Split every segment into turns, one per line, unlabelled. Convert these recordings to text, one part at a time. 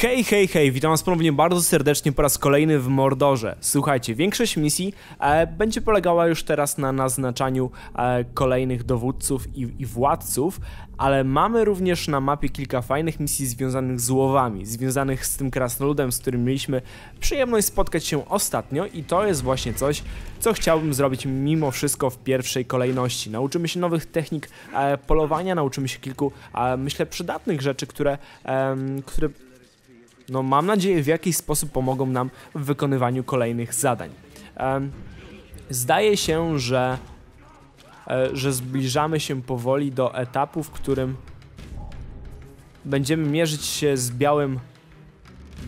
Hej, hej, hej, witam was ponownie bardzo serdecznie po raz kolejny w Mordorze. Słuchajcie, większość misji e, będzie polegała już teraz na naznaczaniu e, kolejnych dowódców i, i władców, ale mamy również na mapie kilka fajnych misji związanych z łowami, związanych z tym krasnoludem, z którym mieliśmy przyjemność spotkać się ostatnio i to jest właśnie coś, co chciałbym zrobić mimo wszystko w pierwszej kolejności. Nauczymy się nowych technik e, polowania, nauczymy się kilku, e, myślę, przydatnych rzeczy, które, które no mam nadzieję w jakiś sposób pomogą nam w wykonywaniu kolejnych zadań. Zdaje się, że, e, że zbliżamy się powoli do etapu, w którym będziemy mierzyć się z białym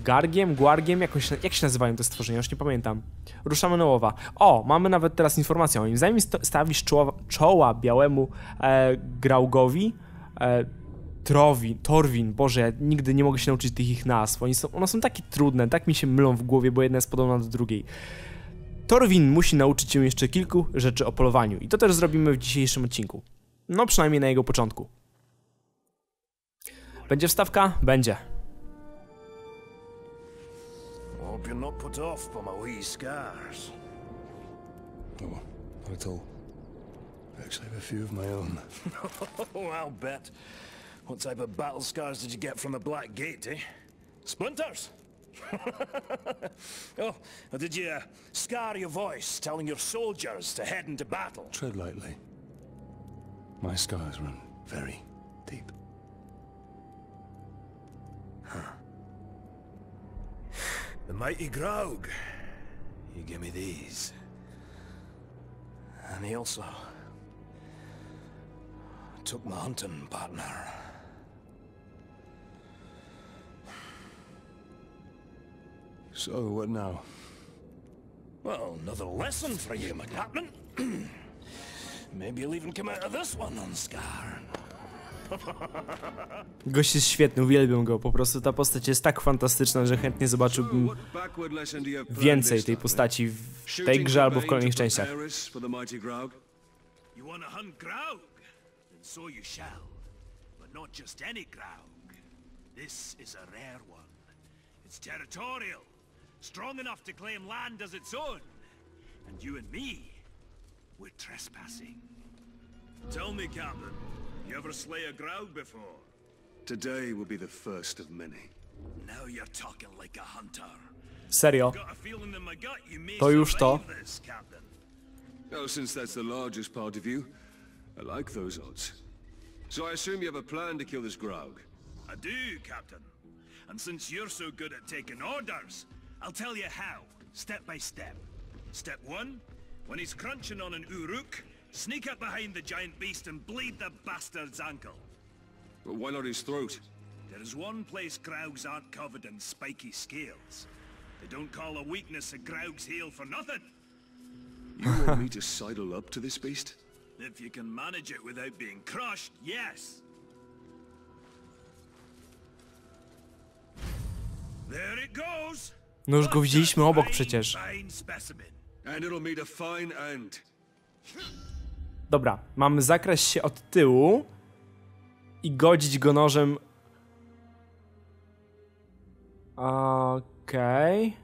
gargiem, guargiem, jakoś, jak się nazywają te stworzenia, już nie pamiętam. Ruszamy na łowa. O, mamy nawet teraz informację o nim. Zanim stawisz czoła, czoła białemu e, graugowi, e, Trowin, Torwin, Boże, ja nigdy nie mogę się nauczyć tych ich nazw. Oni są, one są takie trudne, tak mi się mylą w głowie, bo jedna jest podobna do drugiej. Torwin musi nauczyć się jeszcze kilku rzeczy o polowaniu i to też zrobimy w dzisiejszym odcinku. No przynajmniej na jego początku. Będzie wstawka? Będzie.
Hope you're not put off by my wee scars.
No, not at all. Actually, I have a few of my own.
Oh, I'll bet. What type of battle scars did you get from the Black Gate, eh? Splinters? oh, did you uh, scar your voice telling your soldiers to head into battle?
Tread lightly. My scars run very deep.
The mighty Graug. He gave me these. And he also took my hunting partner.
So, what now?
Well, another lesson for you, my captain. Maybe you'll even come out of this one unscarred.
Gość jest świetny, uwielbiam go. Po prostu ta postać jest tak fantastyczna, że chętnie zobaczyłbym więcej tej postaci w tej grze albo w kolejnych częściach.
This is a rare one. It's territorial, strong enough to claim land as its own. And you and me, we're trespassing. Tell me, Captain, you ever slay a Graug before?
Today will be the first of many.
Now you're talking like a hunter.
Serio.
Got a feeling in my gut you may
To już to.
survive this, Captain.
Oh, since that's the largest part of you, I like those odds. So I assume you have a plan to kill this Graug.
I do, Captain. And since you're so good at taking orders, I'll tell you how, step by step. Step one, when he's crunching on an Uruk, sneak up behind the giant beast and bleed the bastard's ankle.
But why not his throat?
There is one place Graugs aren't covered in spiky scales. They don't call a weakness a Graug's heel for nothing.
You want me to sidle up to this beast?
If you can manage it without being crushed, yes. There it goes.
No już go widzieliśmy obok przecież. Dobra, mamy zakraść się od tyłu i godzić go nożem. Okej.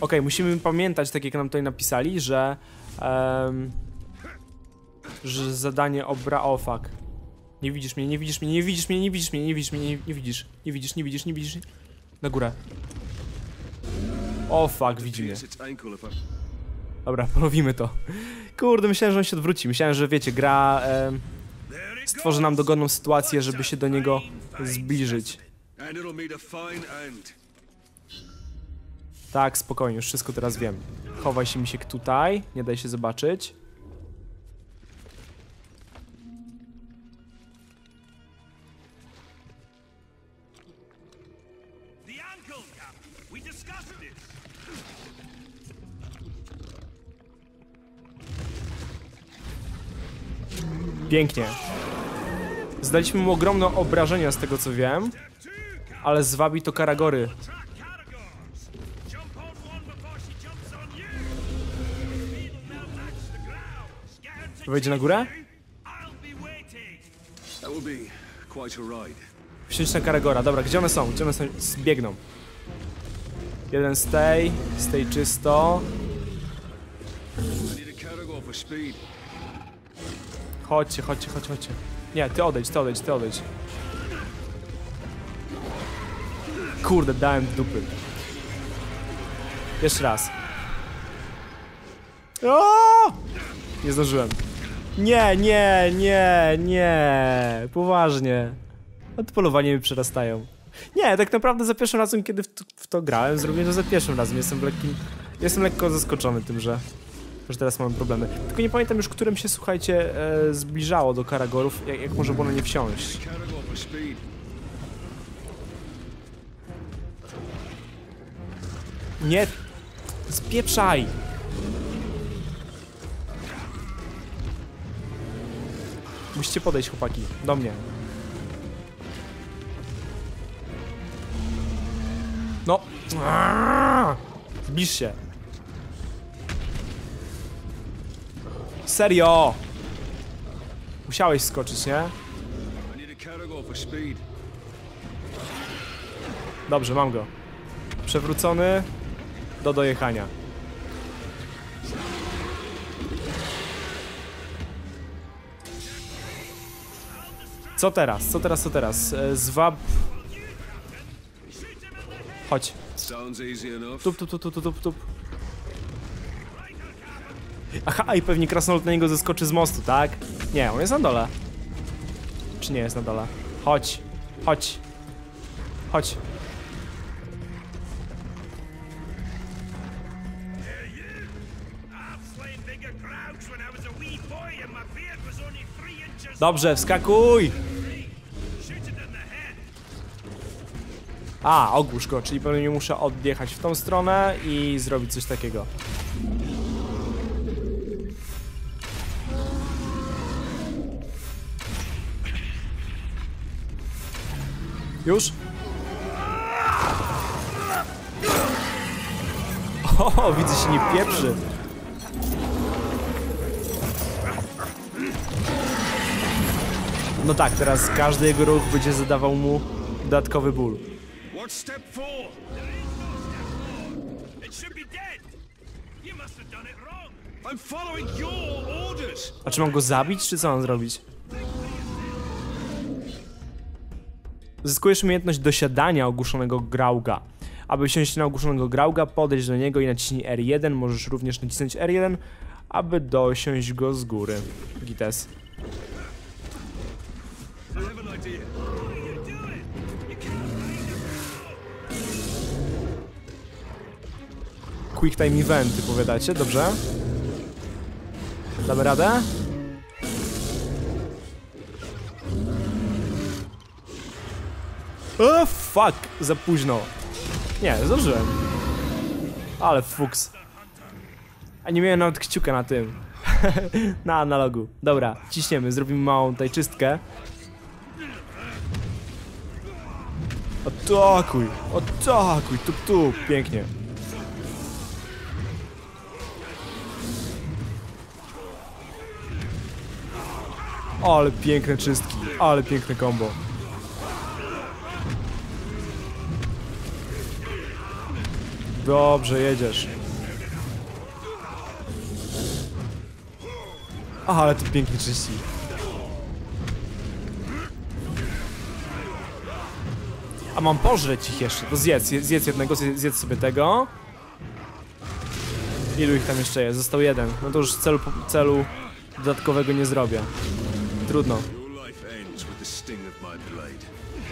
Okej, musimy pamiętać, tak jak nam tutaj napisali, że. em, że zadanie obra. O fuck. Nie widzisz mnie, nie widzisz mnie, nie widzisz mnie, nie widzisz mnie, nie widzisz mnie, nie, nie widzisz. Nie widzisz, nie widzisz, nie widzisz. Na górę. O fuck, widzi mnie. Dobra, porobimy to. Kurde, myślałem, że on się odwróci. Myślałem, że wiecie, gra
it
stworzy nam dogodną sytuację, żeby się do niego zbliżyć. Tak, spokojnie, już wszystko teraz wiem. Chowaj się misiek tutaj, nie daj się zobaczyć. Pięknie. Zdaliśmy mu ogromne obrażenia z tego co wiem, ale zwabi to Karagory. Wejdzie na górę? Wsiąść na Karagora. Dobra, gdzie one są? Gdzie one są? Zbiegną. Jeden z tej, z tej czysto. Chodźcie, chodźcie, chodźcie, chodźcie. Nie, ty odejdź, ty odejdź, ty odejdź. Kurde, dałem dupy. Jeszcze raz. O! Nie zdążyłem. Nie, nie, nie, nie. Poważnie. Odpolowanie mi przerastają. Nie, tak naprawdę za pierwszym razem, kiedy w to, w to grałem, zrobiłem to za pierwszym razem. Jestem lekkim, jestem lekko zaskoczony tym, że, że teraz mamy problemy. Tylko nie pamiętam już, którym się, słuchajcie, e, zbliżało do Karagorów, jak, jak może było nie wsiąść. Nie, spieprzaj! Musicie podejść, chłopaki, do mnie. No. Zbliż się. Serio! Musiałeś skoczyć, nie? Dobrze, mam go. Przewrócony do dojechania. Co teraz? Co teraz? Co teraz? E, Zwab... Chodź. Tup, tup, tup, tup, tup, tup. Aha, i pewnie krasnolud na niego zeskoczy z mostu, tak? Nie, on jest na dole. Czy nie jest na dole? Chodź. Chodź. Chodź. Dobrze, wskakuj! A, ogłusz go, czyli pewnie muszę odjechać w tą stronę i zrobić coś takiego. Już? O, widzę się nie pieprzy. No tak, teraz każdy jego ruch będzie zadawał mu dodatkowy ból.
Orders.
A czy mam go zabić, czy co mam zrobić? Zyskujesz umiejętność dosiadania ogłuszonego grauga. Aby wsiąść na ogłuszonego grauga, podejdź do niego i naciśnij R1. Możesz również nacisnąć R1, aby dosiąść go z góry. Gites. Quick time eventy, powiadacie? Dobrze? Damy radę? O, fuck! Za późno. Nie, zdążyłem. Ale fuks. A nie miałem nawet kciuka na tym. na analogu. Dobra, ciśniemy, zrobimy małą tutaj czystkę. Atakuj! Atakuj! Tup, tup! Pięknie. Ale piękne czystki, ale piękne combo. Dobrze, jedziesz. Aha, ale to pięknie czyści. A mam pożreć ich jeszcze, to zjedz, je- zjedz jednego, zjedz, sobie tego. Ilu ich tam jeszcze jest? Został jeden. No to już celu, celu dodatkowego nie zrobię. Trudno.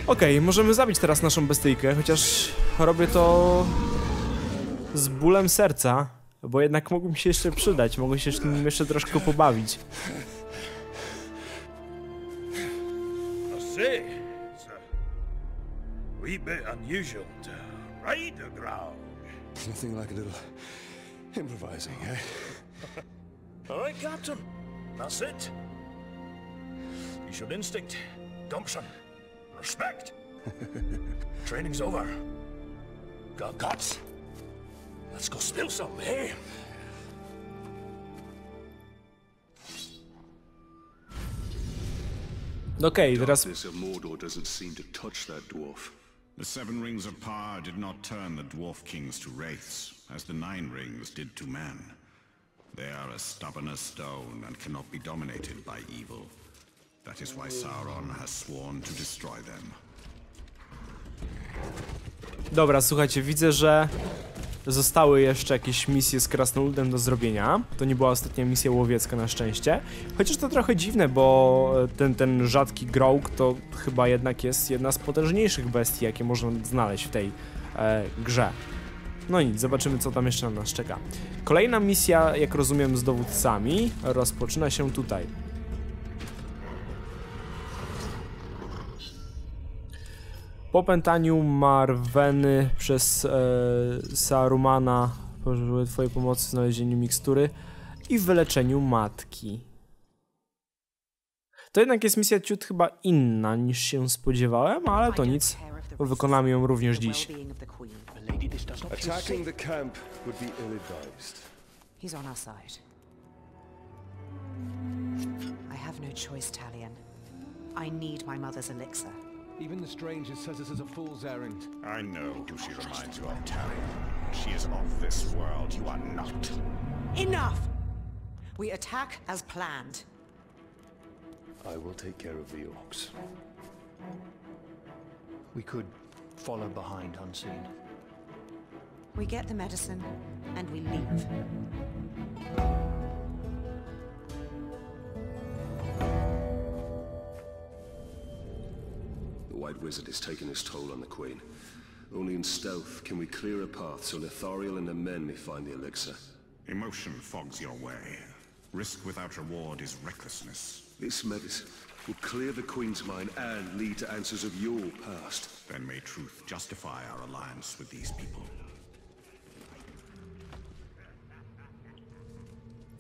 Okej, możemy zabić teraz naszą bestyjkę, chociaż robię to z bólem serca, bo jednak mógłbym się jeszcze przydać, mogę się jeszcze- jeszcze troszkę pobawić.
Say, it's a wee bit unusual to ride a growl.
Nothing like a little improvising, eh?
All right, Captain. That's it. You showed instinct, gumption, respect. Training's over. Got guts. Let's go spill some, eh?
Okej, teraz
Darkness of Mordor doesn't seem to touch that dwarf.
The seven rings of power did not turn the dwarf kings to wraiths, as the nine rings did to men. They are as stubborn as stone and cannot be dominated by evil. That is why Sauron has sworn to destroy them.
Dobra, słuchajcie, widzę, że zostały jeszcze jakieś misje z Krasnoludem do zrobienia. To nie była ostatnia misja łowiecka na szczęście. Chociaż to trochę dziwne, bo ten, ten rzadki Graug to chyba jednak jest jedna z potężniejszych bestii, jakie można znaleźć w tej e, grze. No nic, zobaczymy co tam jeszcze na nas czeka. Kolejna misja, jak rozumiem, z dowódcami rozpoczyna się tutaj. Po opętaniu Marweny przez e, Sarumana pożyły twojej pomocy w znalezieniu mikstury i wyleczeniu matki. To jednak jest misja ciut chyba inna niż się spodziewałem, ale to nic, bo wykonamy ją również dziś.
Attacking the camp would be ill-advised.
He's on our side. I have no choice, Talion. I need my mother's elixir.
Even the stranger says this is a fool's errand.
I know who she reminds you of, Talion. She is of this world. You are not.
Enough! We attack as planned.
I will take care of the orcs.
We could follow behind unseen.
We get the medicine and we leave.
Wizard has taken his toll on the Queen. Only in stealth can we clear a path so Lithariel and the men may find the elixir.
Emotion fogs your way. Risk without reward is recklessness.
This medicine will clear the Queen's mind and lead to answers of your past.
Then may truth justify our alliance with these people.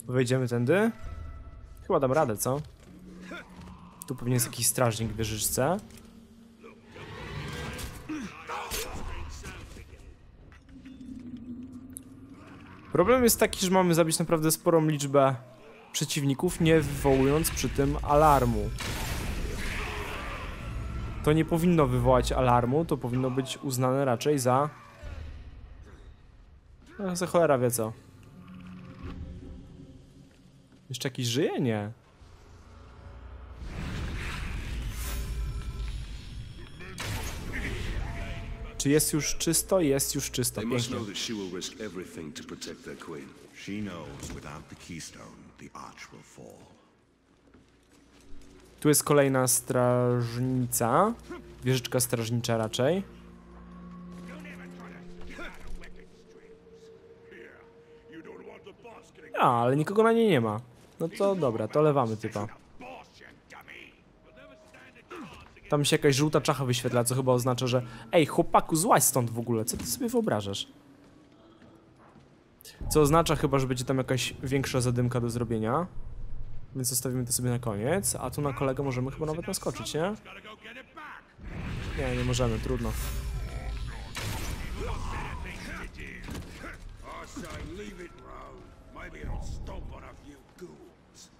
Wejdziemy tędy? Chyba dam radę, co? Tu pewnie jest jakiś strażnik w wieżyczce. Problem jest taki, że mamy zabić naprawdę sporą liczbę przeciwników, nie wywołując przy tym alarmu. To nie powinno wywołać alarmu, to powinno być uznane raczej za... No, za cholera wie co. Jeszcze jakiś żyje? Nie. Czy jest już czysto? Jest już czysto. Pięknie.
She
knows without the keystone, the arch will fall.
Tu jest kolejna strażnica. Wieżyczka strażnicza raczej. A, ale nikogo na niej nie ma. No to dobra, to lewamy typa. Tam się jakaś żółta czacha wyświetla, co chyba oznacza, że Ej, chłopaku, złaź stąd w ogóle, co ty sobie wyobrażasz? Co oznacza chyba, że będzie tam jakaś większa zadymka do zrobienia. Więc zostawimy to sobie na koniec, a tu na kolegę możemy chyba nawet naskoczyć, nie? Nie, nie możemy, trudno.
I say leave it, bro. Maybe it'll stomp on a few ghouls.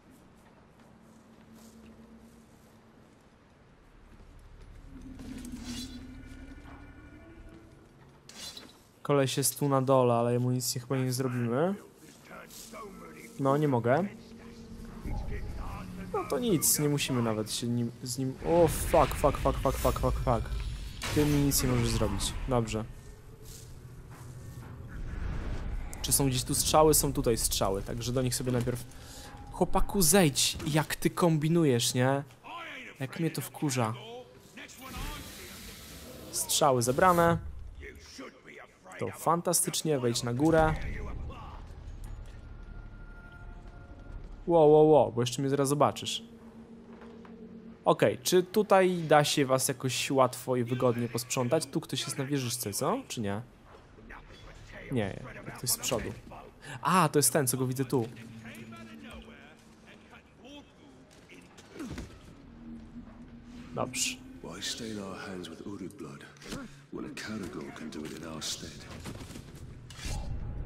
Koleś jest tu na dole, ale mu nic nie, chyba nie zrobimy. No, nie mogę. No to nic, nie musimy nawet się nim, z nim... O, fuck, fuck, fuck, fuck, fuck, fuck, fuck. Ty mi nic nie możesz zrobić. Dobrze. Czy są gdzieś tu strzały? Są tutaj strzały, także do nich sobie najpierw... Chłopaku, zejdź! Jak ty kombinujesz, nie? Jak mnie to wkurza. Strzały zebrane. To fantastycznie, wejdź na górę. Ło, ło, ło, bo jeszcze mnie zaraz zobaczysz. Okej, czy tutaj da się was jakoś łatwo i wygodnie posprzątać? Tu ktoś jest na wieżyczce, co? Czy nie? Nie, ktoś z przodu. A, to jest ten, co go widzę tu. Dobrze.
Why stain our hands with Uruk blood when a Caragor can do it in our stead?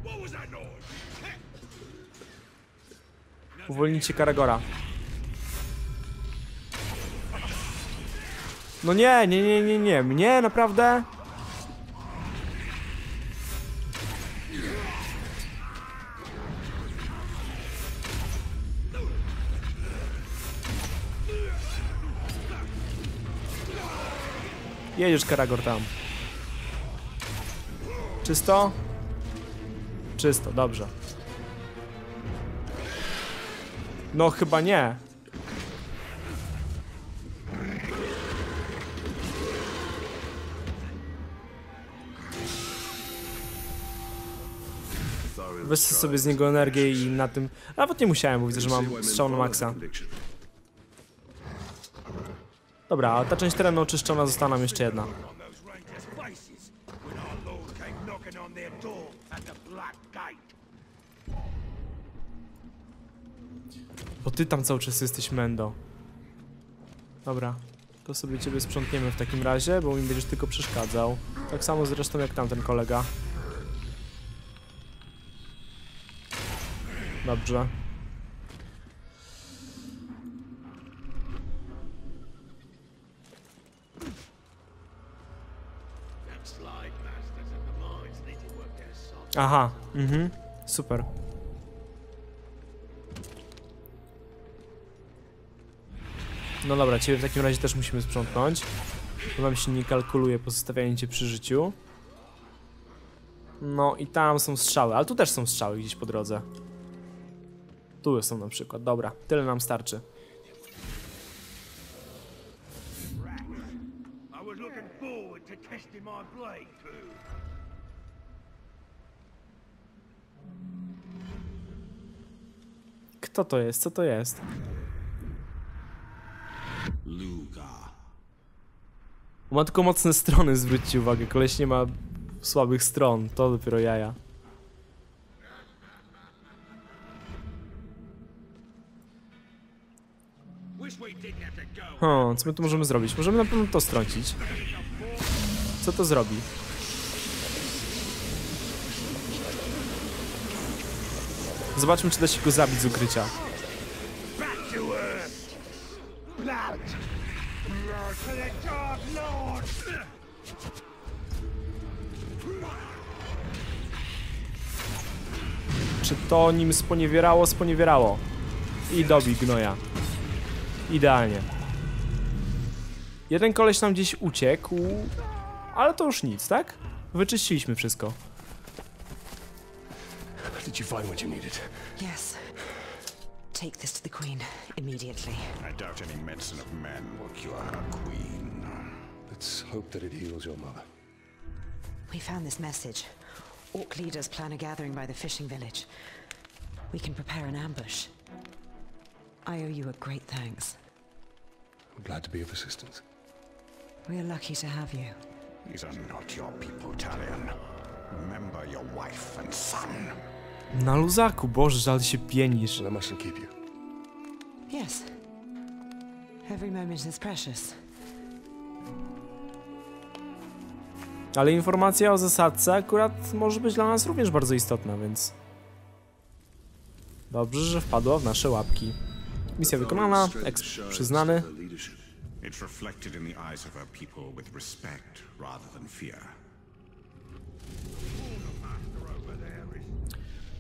What was that noise?
Uwolnijcie Karagora. No nie, nie, nie, nie, nie. Mnie naprawdę? Jedziesz Karagor tam. Czysto? Czysto, dobrze. No chyba nie. Weź sobie z niego energię i na tym... Nawet nie musiałem mówić, że mam strzał na maksa. Dobra, a ta część terenu oczyszczona została nam jeszcze jedna. Bo ty tam cały czas jesteś Mendo. Dobra, to sobie ciebie sprzątniemy w takim razie, bo mi będziesz tylko przeszkadzał. Tak samo zresztą jak tamten kolega. Dobrze. Aha, mhm, super. No dobra, ciebie w takim razie też musimy sprzątnąć. Bo nam się nie kalkuluje pozostawianie cię przy życiu. No i tam są strzały, ale tu też są strzały gdzieś po drodze. Tu są na przykład, dobra, tyle nam starczy.
To testing my blade too.
Kto to jest? Co to jest?
Luga.
Ma tylko mocne strony, zwróćcie uwagę. Koleś nie ma słabych stron, to dopiero jaja. Hmm, co my tu możemy zrobić? Możemy na pewno to strącić. Co to zrobi? Zobaczmy, czy da się go zabić z ukrycia. Czy to nim sponiewierało? Sponiewierało. I dobi gnoja. Idealnie. Jeden koleś nam gdzieś uciekł, ale to już nic, tak? Wyczyściliśmy wszystko.
Did you find what you needed?
Yes. Take this to the Queen immediately.
I doubt any medicine of men will cure her queen.
Let's hope that it heals your mother.
We found this message. Orc leaders plan a gathering by the fishing village. We can prepare an ambush. I owe you a great thanks.
I'm glad to be of assistance.
We are lucky to have you.
These are not your people, Talion. Remember your wife and son.
Na luzaku, boże, żal się pienisz.
I mustn't keep you.
Yes. Every moment is precious.
Ale informacja o zasadce akurat może być dla nas również bardzo istotna, więc... Dobrze, że wpadła w nasze łapki. Misja wykonana, exp przyznany.
It's reflected in the eyes of her people with respect rather than fear.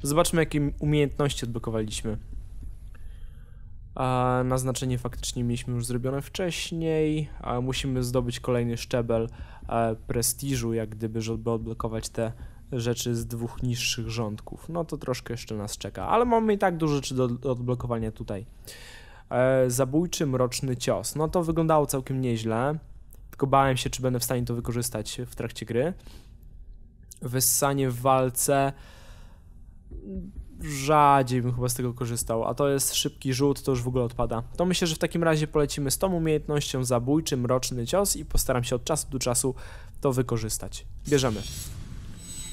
Zobaczmy, jakie umiejętności odblokowaliśmy. A naznaczenie faktycznie mieliśmy już zrobione wcześniej. A musimy zdobyć kolejny szczebel e, prestiżu, jak gdyby, żeby odblokować te rzeczy z dwóch niższych rządków. No to troszkę jeszcze nas czeka, ale mamy i tak dużo rzeczy do, do odblokowania tutaj. E, zabójczy mroczny cios. No to wyglądało całkiem nieźle, tylko bałem się, czy będę w stanie to wykorzystać w trakcie gry. Wyssanie w walce rzadziej bym chyba z tego korzystał, a to jest szybki rzut, to już w ogóle odpada. To myślę, że w takim razie polecimy z tą umiejętnością zabójczy, mroczny cios i postaram się od czasu do czasu to wykorzystać. Bierzemy.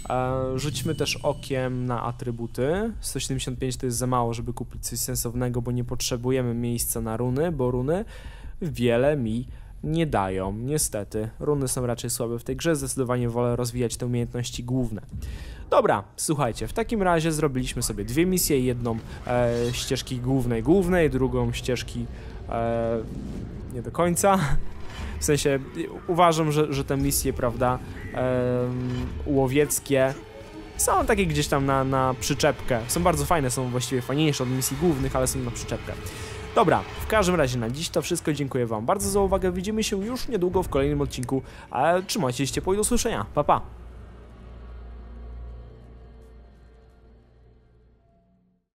E, rzućmy też okiem na atrybuty. 175 to jest za mało, żeby kupić coś sensownego, bo nie potrzebujemy miejsca na runy, bo runy wiele mi nie dają, niestety. Runy są raczej słabe w tej grze, zdecydowanie wolę rozwijać te umiejętności główne. Dobra, słuchajcie, w takim razie zrobiliśmy sobie dwie misje, jedną e, ścieżki głównej głównej, drugą ścieżki e, nie do końca. W sensie uważam, że, że te misje, prawda, em, łowieckie są takie gdzieś tam na, na przyczepkę. Są bardzo fajne, są właściwie fajniejsze od misji głównych, ale są na przyczepkę. Dobra, w każdym razie na dziś to wszystko. Dziękuję Wam bardzo za uwagę. Widzimy się już niedługo w kolejnym odcinku. Trzymajcie się ciepło i do usłyszenia. Pa, pa!